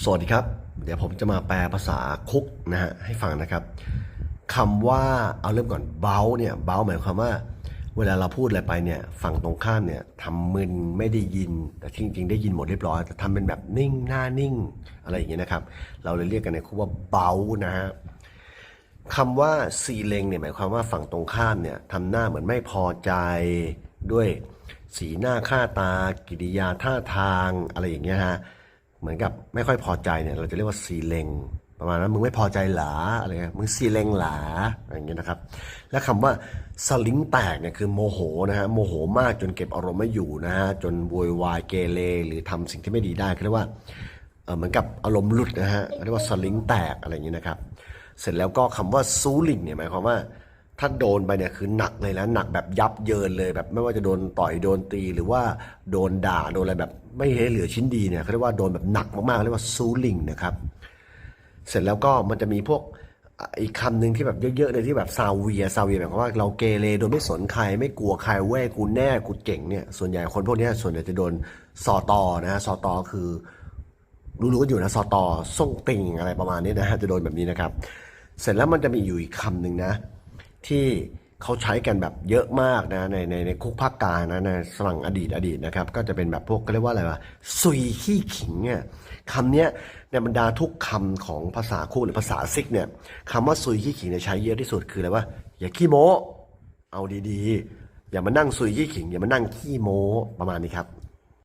สวัสดีครับ เดี๋ยวผมจะมาแปลภาษาคุกนะฮะให้ฟังนะครับคำว่าเอาเริ่มก่อนเบาเนี่ยเบาหมายความว่า เวลาเราพูดอะไรไปเนี่ยฝั่งตรงข้ามเนี่ยทำมึนไม่ได้ยิน แต่จริงๆได้ยินหมดเรียบร้อยแต่ทำเป็นแบบนิ่งหน้านิ่งอะไรอย่างเงี้ยนะครับ เราเลยเรียกกันในคุกว่าเบานะฮะคำว่าซีเลงเนี่ยหมายความว่าฝั่งตรงข้ามเนี่ยทำหน้าเหมือนไม่พอใจด้วยสีหน้าค่าตา กิริยาท่าทางอะไรอย่างเงี้ยฮะ เหมือนกับไม่ค่อยพอใจเนี่ย เราจะเรียกว่าซีเลงประมาณนั้นมึงไม่พอใจหรออะไรเงี้ยมึงซีเลงหรออะไรอย่างเงี้ยนะครับ และคำว่าสลิงแตกเนี่ยคือโมโหนะฮะโมโหมากจนเก็บอารมณ์ไม่อยู่นะฮะจนโวยวายเกเรหรือทำสิ่งที่ไม่ดีได้เรียกว่าเหมือนกับอารมณ์หลุดนะฮะเรียกว่าสลิงแตกอะไรอย่างนี้นะครับ เสร็จแล้วก็คำว่าซูลิงเนี่ยหมายความว่า ถ้าโดนไปเนี่ยคือหนักเลยนะหนักแบบยับเยินเลยแบบไม่ว่าจะโดนต่อยโดนตีหรือว่าโดนด่าโดนอะไรแบบไม่ให้เหลือชิ้นดีเนี่ยเขาเรียกว่าโดนแบบหนักมากๆเรียกว่าซูลิงนะครับเสร็จแล้วก็มันจะมีพวกอีกคำหนึ่งที่แบบเยอะๆเลยที่แบบซาเวียซาเวียหมายความว่าเราเกเรโดยไม่สนใครไม่กลัวใครแว่กูแน่กูเก่งเนี่ยส่วนใหญ่คนพวกนี้ส่วนใหญ่จะโดนซอตอนะฮะซอตอคือรู้ๆกันอยู่นะสอตอส่งติ่งอะไรประมาณนี้นะฮะจะโดนแบบนี้นะครับ เสร็จแล้วมันจะมีอยู่อีกคำหนึ่งนะ ที่เขาใช้กันแบบเยอะมากนะในในในคุกภาคกลางนะในสมังอดีตอดีตนะครับ ก็จะเป็นแบบพวกก็เรียกว่าอะไรวะซุยขี้ขิงเนี่ยคำเนี้ยในบรรดาทุกคำของภาษาคุกหรือภาษาซิกเนี่ยคำว่าซุยขี้ขิงเนี่ยใช้เยอะที่สุดคืออะไรวะอย่าขี้โม้เอาดีๆ อย่ามานั่งซุยขี้ขิง อย่ามานั่งขี้โม้ประมาณนี้ครับ